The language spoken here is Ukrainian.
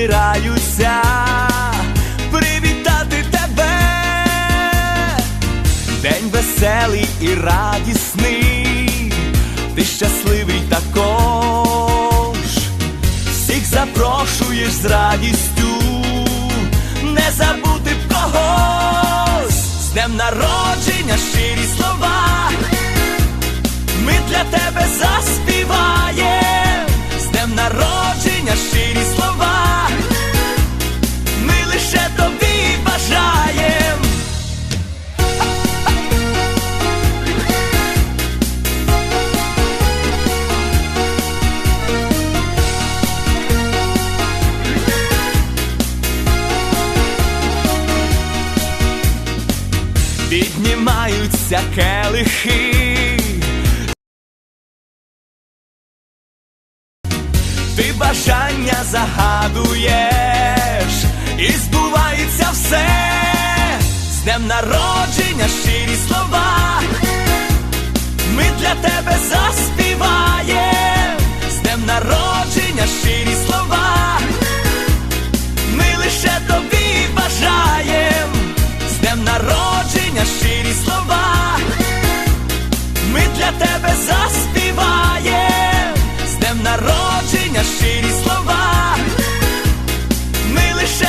збираюся привітати тебе, день веселий і радісний, ти щасливий також, всіх запрошуєш з радістю, не забути б когось, з днем народження щирі слова. Ми для тебе заспіваємо. Піднімаються келихи. Ти бажання загадуєш, і збувається все, з днем народження щирі слова. Народження щирі слова. Ми лише